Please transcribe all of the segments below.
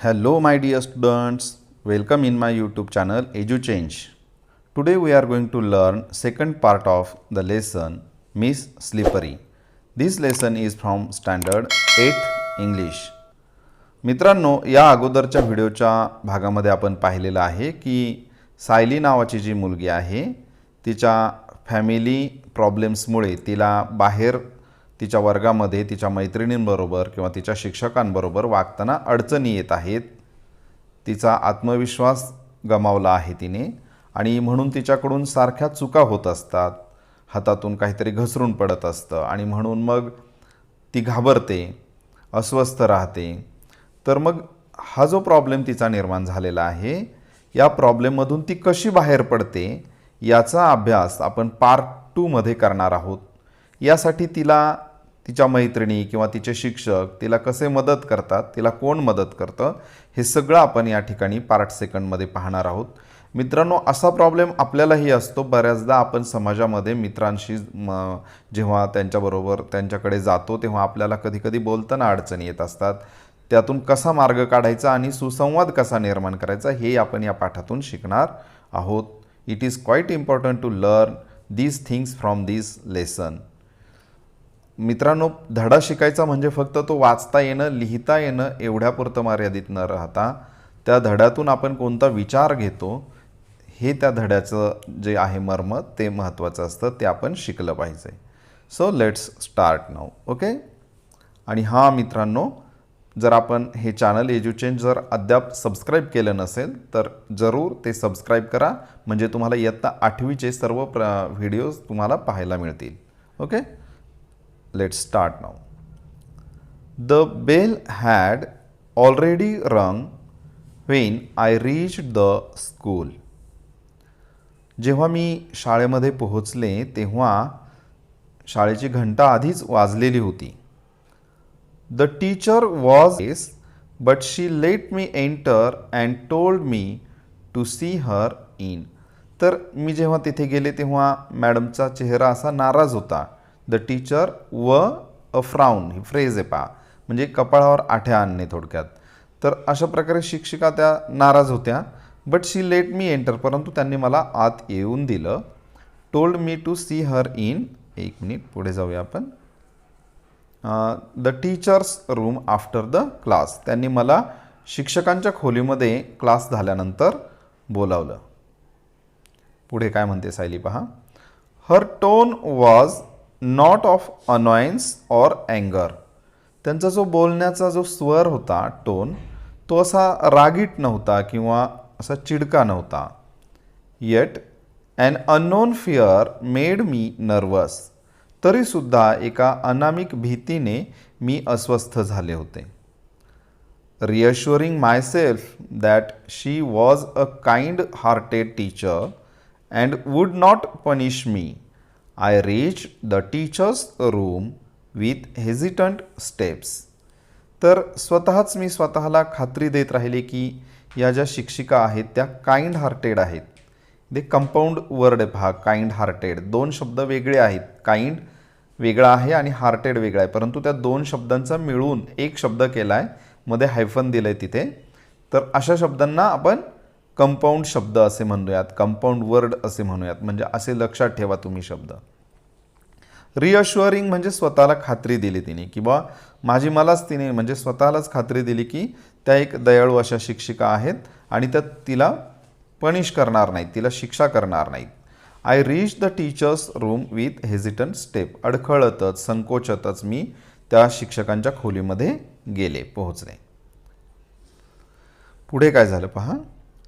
Hello my dear students welcome in my YouTube channel Edu Change today we are going to learn second part of the lesson Miss Slippery this lesson is from standard eight English मित्रांनो या अगोदरच्या व्हिडिओच्या भागामध्ये आपण पाहिलेलं आहे की सायली नावाची जी मुलगी आहे तिच्या फॅमिली प्रॉब्लेम्समुळे तिला बाहेर तिच्या वर्गामध्ये तिच्या मैत्रिणींबरोबर किंवा तिच्या शिक्षकांबरोबर वागताना अडचणी येत आहेत. तिचा आत्मविश्वास गमावला आहे तिने आणि म्हणून तिच्याकडून सारख्या चुका होत असतात. हातातून काहीतरी घसरून पडत असतं आणि म्हणून मग ती घाबरते अस्वस्थ राहते. तर मग हा जो प्रॉब्लेम तिचा निर्माण झालेला आहे या प्रॉब्लेममधून ती कशी बाहेर पडते याचा अभ्यास आपण पार्ट टूमध्ये करणार आहोत. यासाठी तिला तिच्या मैत्रिणी किंवा तिचे शिक्षक तिला कसे मदत करतात तिला कोण मदत करतं हे सगळं आपण या ठिकाणी पार्ट सेकंडमध्ये पाहणार आहोत. मित्रांनो असा प्रॉब्लेम आपल्यालाही असतो. बऱ्याचदा आपण समाजामध्ये मित्रांशी म जेव्हा त्यांच्याबरोबर त्यांच्याकडे जातो तेव्हा आपल्याला कधीकधी बोलताना अडचणी येत असतात. त्यातून कसा मार्ग काढायचा आणि सुसंवाद कसा निर्माण करायचा हे आपण या पाठातून शिकणार आहोत. It is quite important to learn these things from this lesson मित्रांनो धडा शिकायचा म्हणजे फक्त तो वाचता येणं लिहिता येणं एवढ्यापुरतं मर्यादित न राहता त्या धड्यातून आपण कोणता विचार घेतो हे त्या धड्याचं जे आहे मर्म ते महत्त्वाचं असतं ते आपण शिकलं पाहिजे. So let's start now okay आणि हां मित्रांनो जर आपण हे चॅनल एज्युचेंज जर अद्याप सबस्क्राईब केलं नसेल तर जरूर ते सबस्क्राईब करा. म्हणजे तुम्हाला इयत्ता आठवीचे सर्व प्र व्हिडिओज तुम्हाला पाहायला मिळतील okay let start now. The bell had already rung when I reached the school जेव्हा मी शाळेमध्ये पोहोचले तेव्हा शाळेची घंटा आधीच वाजलेली होती. The teacher was as but she let me enter and told me to see her in तर मी जेव्हा तिथे गेले तेव्हा मॅडमचा चेहरा असा नाराज होता. द टीचर व अ फ्राऊन ही फ्रेज आहे पहा म्हणजे कपाळावर आठ्या आणणे थोडक्यात. तर अशा प्रकारे शिक्षिका त्या नाराज होत्या. But she let me enter परंतु त्यांनी मला आत येऊन दिलं. Told me to see her in एक मिनिट पुढे जाऊया आपण. The teachers room after the class त्यांनी मला शिक्षकांच्या खोलीमध्ये क्लास झाल्यानंतर बोलावलं. पुढे काय म्हणते सायली पहा. Her tone was not of annoyance or अँगर त्यांचा जो बोलण्याचा जो स्वर होता टोन तो असा रागीट नव्हता किंवा असा चिडका नव्हता. Yet an unknown fear made me nervous तरीसुद्धा एका अनामिक भीतीने मी अस्वस्थ झाले होते. Reassuring myself that she was a kind hearted teacher and would not punish me I reach the teachers room with hesitant steps तर स्वतःच मी स्वतःला खात्री देत राहिले की या ज्या शिक्षिका आहेत त्या काइंड हार्टेड आहेत. दे कंपाऊंड वर्ड आहे पहा काइंड हार्टेड दोन शब्द वेगळे आहेत. काइंड वेगळा आहे आणि हार्टेड वेगळा आहे. परंतु त्या दोन शब्दांचा मिळून एक शब्द केला आहे मध्ये हायफन दिलं आहे तिथे. तर अशा शब्दांना आपण कंपाऊंड शब्द असे म्हणूयात कंपाऊंड वर्ड असे म्हणूयात म्हणजे असे लक्षात ठेवा तुम्ही शब्द. रिअश्युअरिंग म्हणजे स्वतःला खात्री दिली तिने किंवा माझी मलाच तिने म्हणजे स्वतःलाच खात्री दिली की त्या एक दयाळू अशा शिक्षिका आहेत आणि त्या तिला पनिश करणार नाहीत तिला शिक्षा करणार नाहीत. I reach the teachers room with hesitant step अडखळतच संकोचतच मी त्या शिक्षकांच्या खोलीमध्ये गेले पोहोचले. पुढे काय झालं पहा?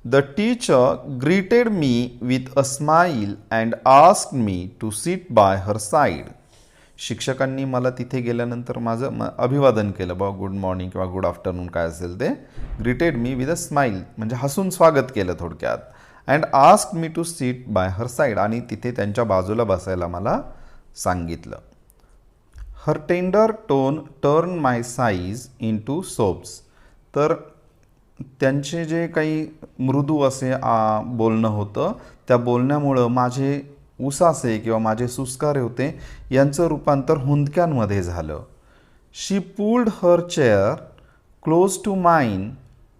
The teacher greeted me with a smile and ask me to sit by her side शिक्षकांनी मला तिथे गेल्यानंतर माझं म अभिवादन केलं. बा गुड मॉर्निंग किंवा गुड आफ्टरनून काय असेल ते. Greeted me with a smile म्हणजे हसून स्वागत केलं थोडक्यात. And ask me to sit by her side आणि तिथे त्यांच्या बाजूला बसायला मला सांगितलं. Her tender tone turn my sighs into sobs तर त्यांचे जे काही मृदू असे आ, बोलणं होतं त्या बोलण्यामुळं माझे उसासे किंवा माझे सुस्कारे होते यांचं रूपांतर हुंदक्यांमध्ये झालं. She pulled her chair close to mine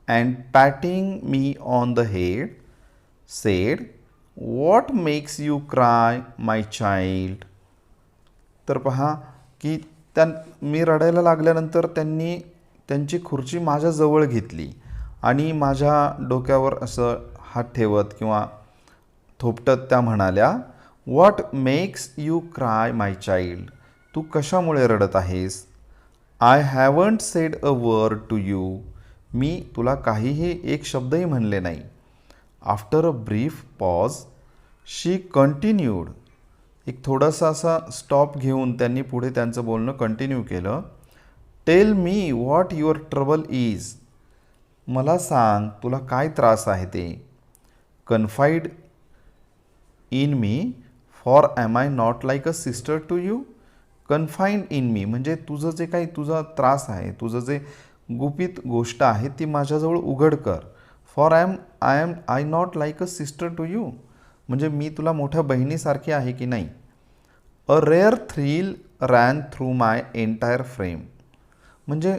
and patting me on the head said what makes you cry my child तर पहा की त्या मी रडायला लागल्यानंतर त्यांनी त्यांची खुर्ची माझ्याजवळ घेतली. आणि माझ्या डोक्यावर असं हात ठेवत किंवा थोपटत त्या म्हणाल्या what makes you cry my child तू कशामुळे रडत आहेस? I haven't said a word to you मी तुला काहीही एक शब्दही म्हणले नाही. After a brief pause she continued एक थोडासा असा स्टॉप घेऊन त्यांनी पुढे त्यांचं बोलणं कंटिन्यू केलं. Tell me what your trouble is मला सांग तुला काय त्रास आहे ते? Confide in me for am I not like a sister to you confide in me म्हणजे तुझं जे काही तुझा त्रास आहे तुझं जे गुपित गोष्ट आहे ती माझ्याजवळ उघड कर. For am I am I not like a sister to you म्हणजे मी तुला मोठ्या बहिणीसारखी आहे की नाही? A rare thrill ran through my entire frame म्हणजे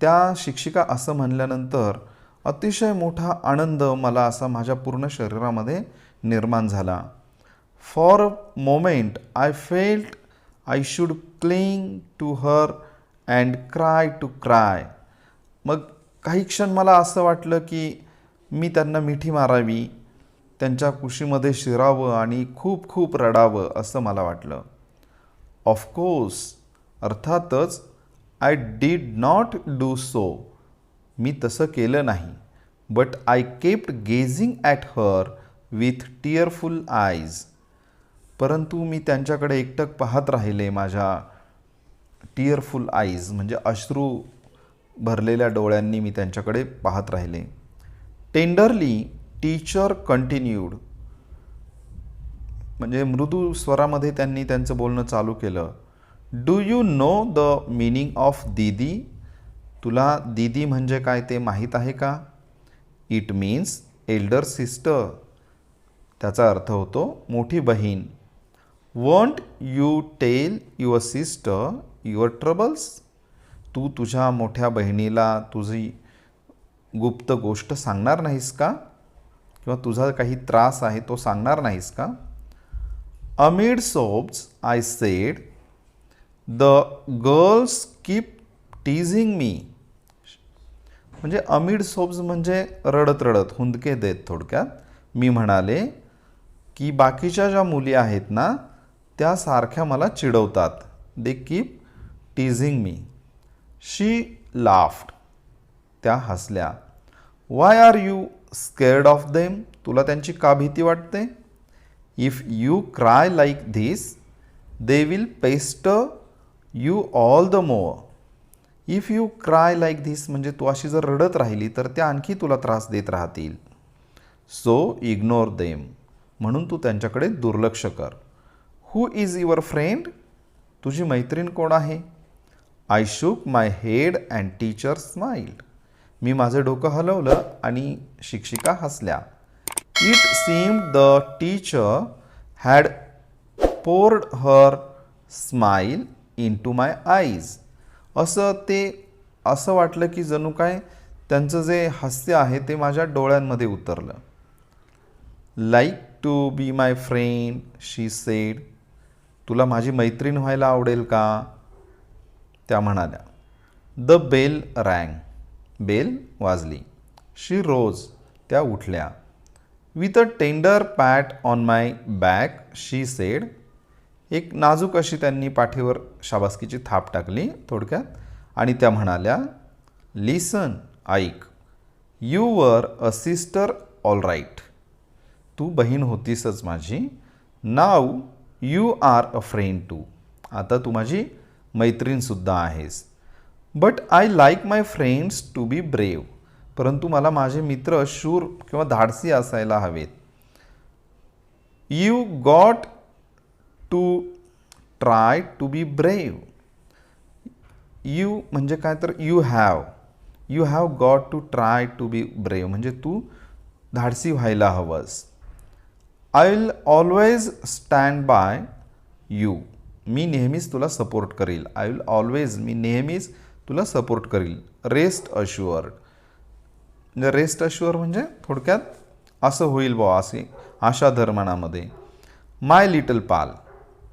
त्या शिक्षिका असं म्हणल्यानंतर अतिशय मोठा आनंद मला असा माझ्या पूर्ण शरीरामध्ये निर्माण झाला. For a moment I felt I should cling to her and cry to cry मग काही क्षण मला असं वाटलं की मी त्यांना मिठी मारावी त्यांच्या कुशीमध्ये शिरावं आणि खूप खूप रडावं असं मला वाटलं. ऑफकोर्स अर्थातच I did not do so मी तसं केलं नाही. But I kept gazing at her with tearful eyes परंतु मी त्यांच्याकडे एकटक पाहत राहिले माझ्या टिअरफुल आईज म्हणजे अश्रू भरलेल्या डोळ्यांनी मी त्यांच्याकडे पाहत राहिले. टेंडरली टीचर कंटिन्यूड म्हणजे मृदू स्वरामध्ये त्यांनी त्यांचं बोलणं चालू केलं. Do you know the meaning of didi तुला दीदी म्हणजे काय ते माहीत आहे का? इट मीन्स एल्डर सिस्टर त्याचा अर्थ होतो मोठी बहीण. Won't you tell your sister your troubles तू तुझ्या मोठ्या बहिणीला तुझी गुप्त गोष्ट सांगणार नाहीस का? किंवा तुझा काही त्रास आहे तो सांगणार नाहीस का? Amid sobs I said the girls keep teasing me. म्हणजे अमिड सोब्स म्हणजे रडत रडत हुंदके देत थोडक्यात. मी म्हणाले की बाकीच्या ज्या मुली आहेत ना त्या सारख्या मला चिडवतात. They keep teasing me she laughed त्या हसल्या. Why are you scared of them तुला त्यांची का भीती वाटते? If you cry like this they will pest you all the more if you cry like this म्हणजे तू अशी जर रडत राहिली तर त्या आणखी तुला त्रास देत राहतील. So ignore them. म्हणून तू त्यांच्याकडे दुर्लक्ष कर. Who is your friend? तुझी मैत्रीण कोण आहे? I shook my head and teacher smiled me माझं डोकं हलवलं आणि शिक्षिका हसल्या. It seem the teacher had poured her smile into my eyes असं ते असं वाटलं की जणू काय त्यांचं जे हास्य आहे ते माझ्या डोळ्यांमध्ये उतरलं. Like to be my friend she said तुला माझी मैत्रीण व्हायला आवडेल का? त्या म्हणाल्या. द बेल रँग बेल वाजली. शी रोज त्या उठल्या. With a tender pat on my back she said एक नाजूक अशी त्यांनी पाठीवर शाबासकीची थाप टाकली थोडक्यात. आणि त्या म्हणाल्या लिसन ऐक. You were a sister all right तू बहीण होतीसच माझी. Now you are a friend too आता तू माझी मैत्रीणसुद्धा आहेस. But I like my friends to be brave परंतु मला माझे मित्र शूर किंवा धाडसी असायला हवेत. You got to try to be brave you म्हणजे काय तर you have you have got to try to be brave म्हणजे तू धाडसी व्हायला havans. I will always stand by you मी नेहमीच तुला सपोर्ट करील. आय विल ऑलवेज मी नेहमीच तुला सपोर्ट करील. रेस्ट अश्युअर्ड म्हणजे रेस्ट अश्युअर म्हणजे थोडक्यात असं होईल बुवा असे आशा धर्मनामध्ये. माय लिटल पाल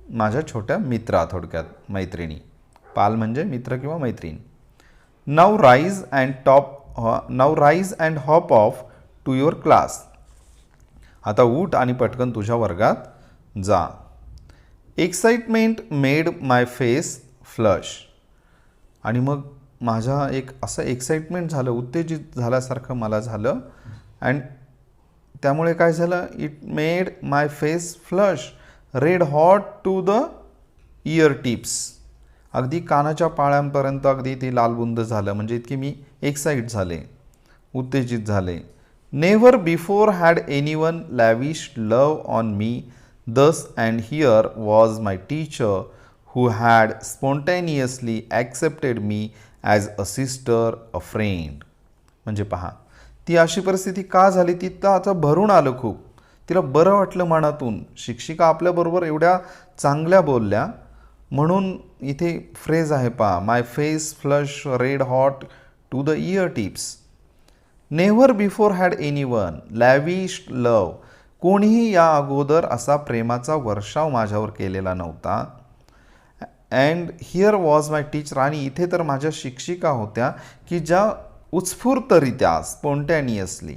माझ्या छोट्या मित्रा थोडक्यात मैत्रिणी. पाल म्हणजे मित्र किंवा मैत्रीण. Now rise and top now rise and hop off to your class. आता उठ आणि पटकन तुझ्या वर्गात जा. Excitement made my face flush. आणि मग माझा एक असं एक्साइटमेंट झालं उत्तेजित झाल्यासारखं मला झालं. अँड त्यामुळे काय झालं? It made my face flush. Red hot to the ear tips अगदी कानाच्या पाळ्यांपर्यंत अगदी ते लालबुंद झालं. म्हणजे इतकी मी एक्साईट झाले. उत्तेजित झाले. Never before had anyone lavish love on me thus and here was my teacher who had spontaneously accepted me as a sister a friend म्हणजे पहा ती अशी परिस्थिती का झाली? ती तर आता भरून आलं खूप. तिला बरं वाटलं मनातून. शिक्षिका आपल्याबरोबर एवढ्या चांगल्या बोलल्या म्हणून इथे फ्रेज आहे पहा my face flush red hot to the ear tips never before had anyone lavish love कोणीही या अगोदर असा प्रेमाचा वर्षाव माझ्यावर केलेला नव्हता. And here was my teacher आणि इथे तर माझ्या शिक्षिका होत्या की ज्या उत्स्फूर्तरित्या स्पॉन्टॅनियसली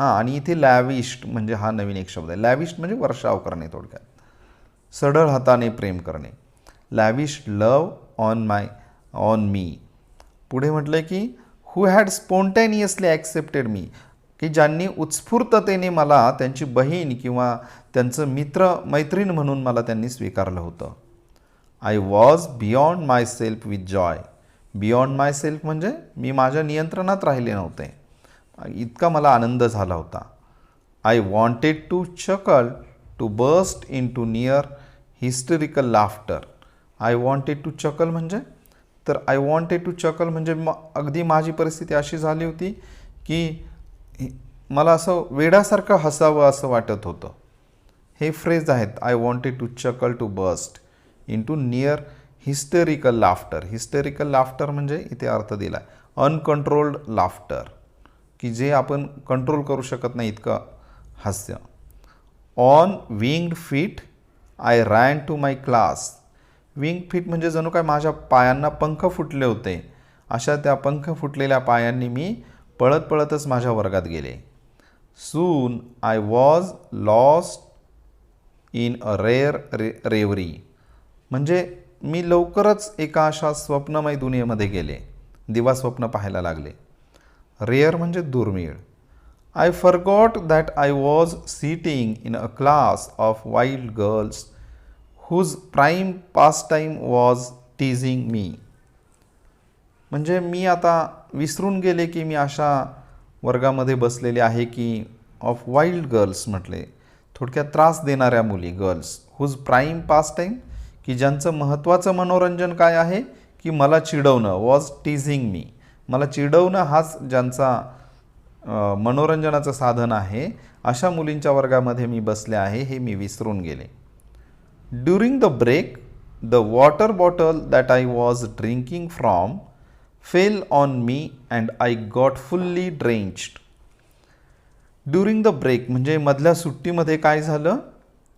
हां आणि इथे लॅविश्ड म्हणजे हा नवीन एक शब्द आहे. लॅविश्ड म्हणजे वर्षाव करणे थोडक्यात. सढळ हाताने प्रेम करणे. Lavish love on my on me पुढे म्हटलं की हू हॅड स्पॉन्टॅनियसली ॲक्सेप्टेड मी की ज्यांनी उत्स्फूर्ततेने मला त्यांची बहीण किंवा त्यांचं मित्र मैत्रीण म्हणून मला त्यांनी स्वीकारलं होतं. I was beyond myself with joy beyond myself म्हणजे मी माझ्या नियंत्रणात राहिले नव्हते. इतका मला आनंद झाला होता. I wanted to chuckle to burst into near hysterical laughter I wanted to chuckle म्हणजे? तर आय वॉन्टेड टू चकल म्हणजे म अगदी माझी परिस्थिती अशी झाली होती की मला असं वेड्यासारखं हसावं असं वाटत होतं. हे फ्रेज आहेत I wanted to chuckle to burst into near hysterical laughter hysterical laughter म्हणजे इथे अर्थ दिला आहे अनकंट्रोल्ड लाफ्टर की जे आपण कंट्रोल करू शकत नाही इतकं हास्य. On winged feet I ran to my class wing feet म्हणजे जणू काय माझ्या पायांना पंख फुटले होते. अशा त्या पंख फुटलेल्या पायांनी मी पळत पळतच माझ्या वर्गात गेले. Soon I was lost in a rare ray reverie म्हणजे मी लवकरच एका अशा स्वप्नमय दुनियेमध्ये गेले. दिवा स्वप्न पाहायला लागले. रेअर म्हणजे दुर्मिळ. I forgot that I was sitting in a class of wild girls whose prime pastime was teasing me म्हणजे मी आता विसरून गेले की मी अशा वर्गामध्ये बसलेले आहे की ऑफ वाईल्ड गर्ल्स म्हटले. थोडक्यात त्रास देणाऱ्या मुली girls whose prime pastime की ज्यांचं महत्त्वाचं मनोरंजन काय आहे की मला चिडवणं वॉज टीझिंग मी मला चिडवणं हाच ज्यांचा मनोरंजनाचं साधन आहे अशा मुलींच्या वर्गामध्ये मी बसले आहे हे मी विसरून गेले. During the break the water bottle that I was drinking from fell on me and I got fully drenched during the break म्हणजे मधल्या सुट्टीमध्ये काय झालं?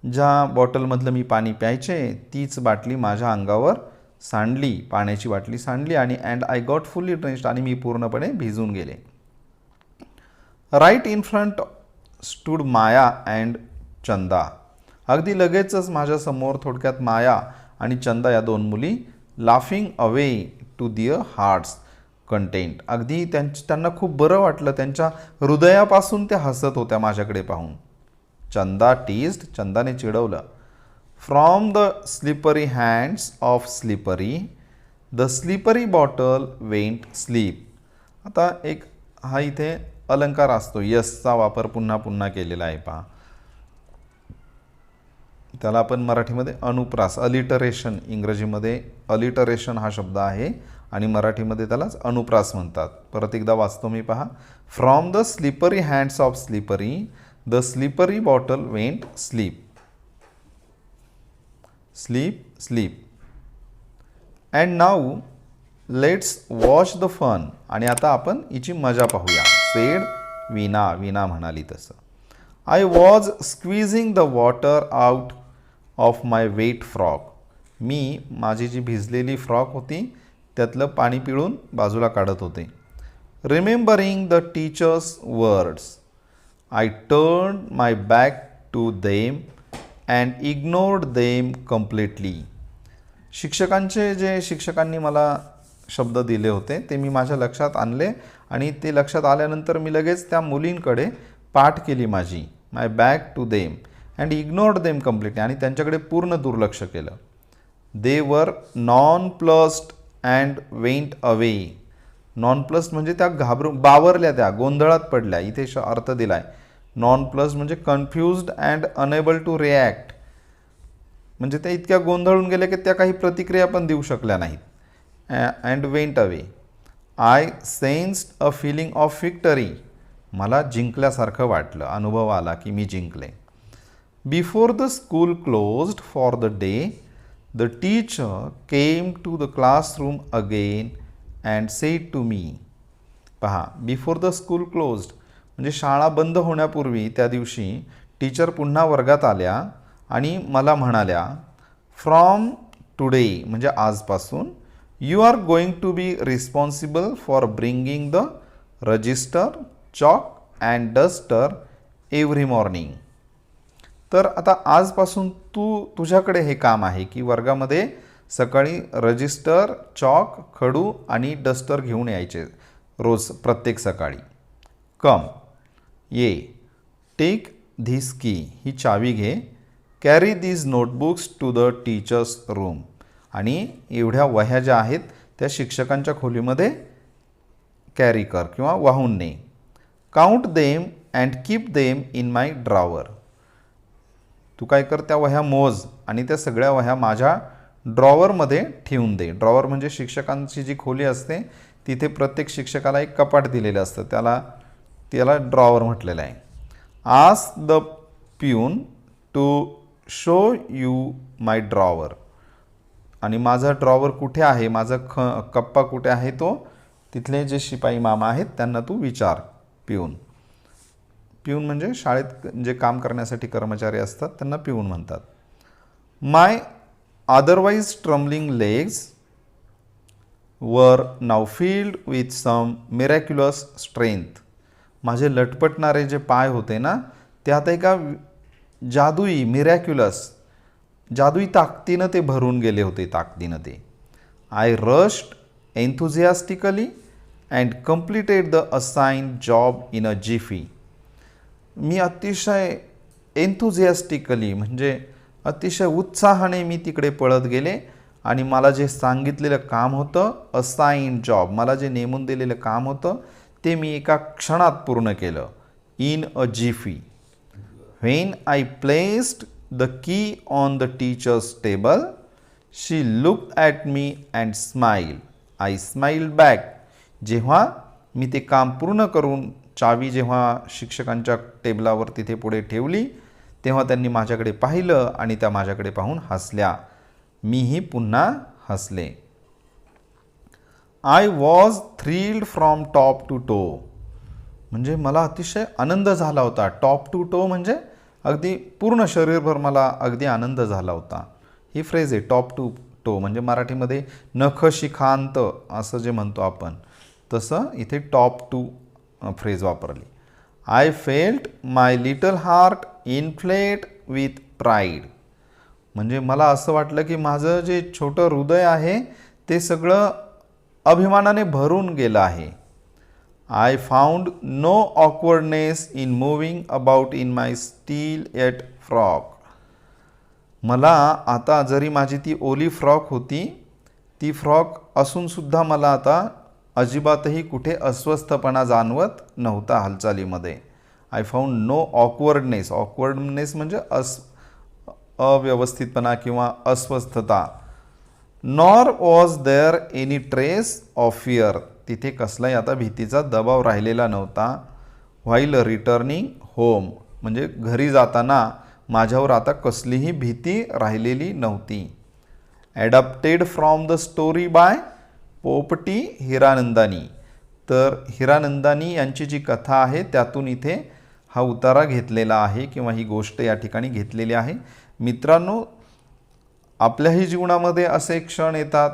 ज्या बॉटलमधलं मी पाणी प्यायचे तीच बाटली माझ्या अंगावर सांडली पाण्याची बाटली सांडली आणि and I got fully drenched आणि मी पूर्णपणे भिजून गेले. Right in front stood Maya and Chanda. अगदी लगेचच माझ्यासमोर थोडक्यात माया आणि चंदा या दोन मुली laughing away to their hearts content अगदी त्यांच त्यांना खूप बरं वाटलं त्यांच्या हृदयापासून त्या हसत होत्या माझ्याकडे पाहून. चंदा टेस्ट चंदाने चिडवलं. From the slippery hands of slippery, the slippery bottle went slip आता एक हा इथे अलंकार असतो. यसचा वापर पुन्हा पुन्हा केलेला आहे पहा. त्याला आपण मराठीमध्ये अनुप्रास अलिटरेशन इंग्रजीमध्ये अलिटरेशन हा शब्द आहे आणि मराठीमध्ये त्यालाच अनुप्रास म्हणतात. परत एकदा वाचतो मी पहा. From the slippery hands of slippery the slippery bottle went slip slip slip and now let's watch the fun आणि आता आपण हिची मजा पाहूया. सेड विना विना म्हणाली तसं. I was squeezing the water out of my wet frock मी माझी जी भिजलेली फ्रॉक होती त्यातलं पाणी पिळून बाजूला काढत होते. Remembering the teachers words I turn my back to them and ignored them completely शिक्षकांचे जे शिक्षकांनी मला शब्द दिले होते ते मी माझ्या लक्षात आणले आणि ते लक्षात आल्यानंतर मी लगेच त्या मुलींकडे पाठ केली माझी my back to them and ignored them completely आणि त्यांच्याकडे पूर्ण दुर्लक्ष केलं. They were nonplussed and went away nonplus म्हणजे त्या घाबरून बावरल्या त्या गोंधळात पडल्या इथे श अर्थ दिलाय. नॉन प्लस म्हणजे confused and unable to react म्हणजे त्या इतक्या गोंधळून गेल्या की त्या काही प्रतिक्रिया पण देऊ शकल्या नाहीत. And went away I sensed a feeling of victory मला जिंकल्यासारखं वाटलं. अनुभव आला की मी जिंकले. Before the school closed for the day the teacher came to the classroom again and said to me पहा बिफोर द स्कूल क्लोज्ड म्हणजे शाळा बंद होण्यापूर्वी त्या दिवशी टीचर पुन्हा वर्गात आल्या आणि मला म्हणाल्या फ्रॉम टुडे म्हणजे आजपासून you are going to be responsible for bringing the register chalk and duster every morning. तर आता आजपासून तू तुझ्याकडे हे काम आहे की वर्गामध्ये सकाळी रजिस्टर चॉक खडू आणि डस्टर घेऊन यायचे रोज प्रत्येक सकाळी. कम. ये. टेक धीस की ही चावी घे. Carry these notebooks to the teachers room आणि एवढ्या वह्या ज्या आहेत त्या शिक्षकांच्या खोलीमध्ये कॅरी कर किंवा वाहून ने. Count them and keep them in my drawer तू काय कर त्या वह्या मोज आणि त्या सगळ्या वह्या माझ्या ड्रॉवरमध्ये ठेवून दे. ड्रॉवर म्हणजे शिक्षकांची जी खोली असते तिथे प्रत्येक शिक्षकाला एक कपाट दिलेलं असतं. त्याला त्याला ड्रॉवर म्हटलेलं आहे. Ask the peon to show you my drawer आणि माझा ड्रॉवर कुठे आहे? माझा ख कप्पा कुठे आहे तो? तिथले जे शिपाई मामा आहेत त्यांना तू विचार पिऊन पिऊन म्हणजे शाळेत जे काम करण्यासाठी कर्मचारी असतात त्यांना पिऊन म्हणतात. माय otherwise trembling legs were now filled with some miraculous strength माझे लटपटणारे जे पाय होते ना त्यात एका जादुई मिरॅक्युलस जादुई ताकदीनं ते भरून गेले होते ताकदीनं ते. I rushed enthusiastically and completed the assign job in a jiffy मी अतिशय एन्थुझियास्टिकली म्हणजे अतिशय उत्साहाने मी तिकडे पळत गेले आणि मला जे सांगितलेलं काम होतं असाइन जॉब मला जे नेमून दिलेलं काम होतं ते मी एका क्षणात पूर्ण केलं. In a jiffy. When I placed the key on the teachers table she look at me and smile I smile back जेव्हा मी ते काम पूर्ण करून चावी जेव्हा शिक्षकांच्या टेबलावर तिथे पुढे ठेवली तेव्हा त्यांनी माझ्याकडे पाहिलं आणि त्या माझ्याकडे पाहून हसल्या. मीही पुन्हा हसले. I was thrilled from top to toe म्हणजे मला अतिशय आनंद झाला होता. टॉप टू टो म्हणजे अगदी पूर्ण शरीरभर मला अगदी आनंद झाला होता. ही फ्रेज आहे टॉप टू टो म्हणजे मराठीमध्ये नख शिखांत असं जे म्हणतो आपण तसं इथे टॉप टू फ्रेज वापरली. I felt my little heart inflate with pride म्हणजे मला असं वाटलं की माझं जे छोटं हृदय आहे ते सगळं अभिमानाने भरून गेलं आहे. I found no awkwardness in moving about in my still wet frock मला आता जरी माझी ती ओली फ्रॉक होती ती फ्रॉक असूनसुद्धा मला आता अजिबातही कुठे अस्वस्थपणा जाणवत नव्हता हालचालीमध्ये. I found no awkwardness awkwardness म्हणजे अस अव्यवस्थितपणा किंवा अस्वस्थता. Nor was there any trace of fear तिथे कसलाही आता भीतीचा दबाव राहिलेला नव्हता. व्हाईल रिटर्निंग होम म्हणजे घरी जाताना माझ्यावर आता कसलीही भीती राहिलेली नव्हती. Adapted from the story by Popati Hiranandani तर हिरानंदानी यांची जी कथा आहे त्यातून इथे हा उतारा घेतलेला आहे किंवा ही गोष्ट या ठिकाणी घेतलेली आहे. मित्रांनो आपल्याही जीवनामध्ये असे क्षण येतात.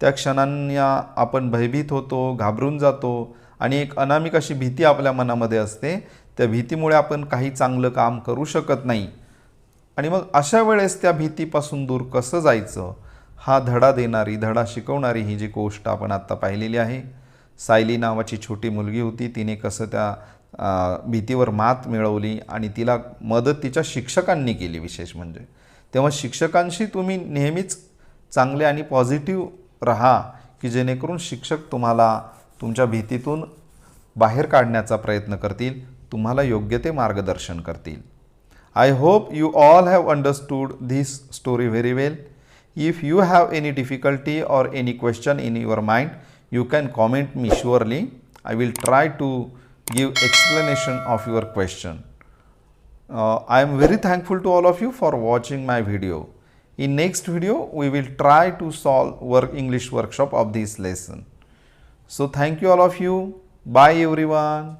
त्या क्षणांना आपण भयभीत होतो घाबरून जातो आणि एक अनामिक अशी भीती आपल्या मनामध्ये असते. त्या भीतीमुळे आपण काही चांगलं काम करू शकत नाही. आणि मग अशा वेळेस त्या भीतीपासून दूर कसं जायचं? हा धडा देणारी धडा शिकवणारी ही जी गोष्ट आपण आत्ता पाहिलेली आहे. सायली नावाची छोटी मुलगी होती. तिने कसं त्या भीतीवर मात मिळवली आणि तिला मदत तिच्या शिक्षकांनी केली विशेष म्हणजे. तेव्हा शिक्षकांशी तुम्ही नेहमीच चांगले आणि पॉझिटिव्ह रहा की जेणेकरून शिक्षक तुम्हाला तुमच्या भीतीतून बाहेर काढण्याचा प्रयत्न करतील तुम्हाला योग्य ते मार्गदर्शन करतील. I hope you all have understood this story very well if you have any difficulty or any question in your mind you can comment me surely I will try to give explanation of your question Uh, I am very thankful to all of you for watching my video. In next video, we will try to solve work English workshop of this lesson. So thank you all of you. Bye everyone.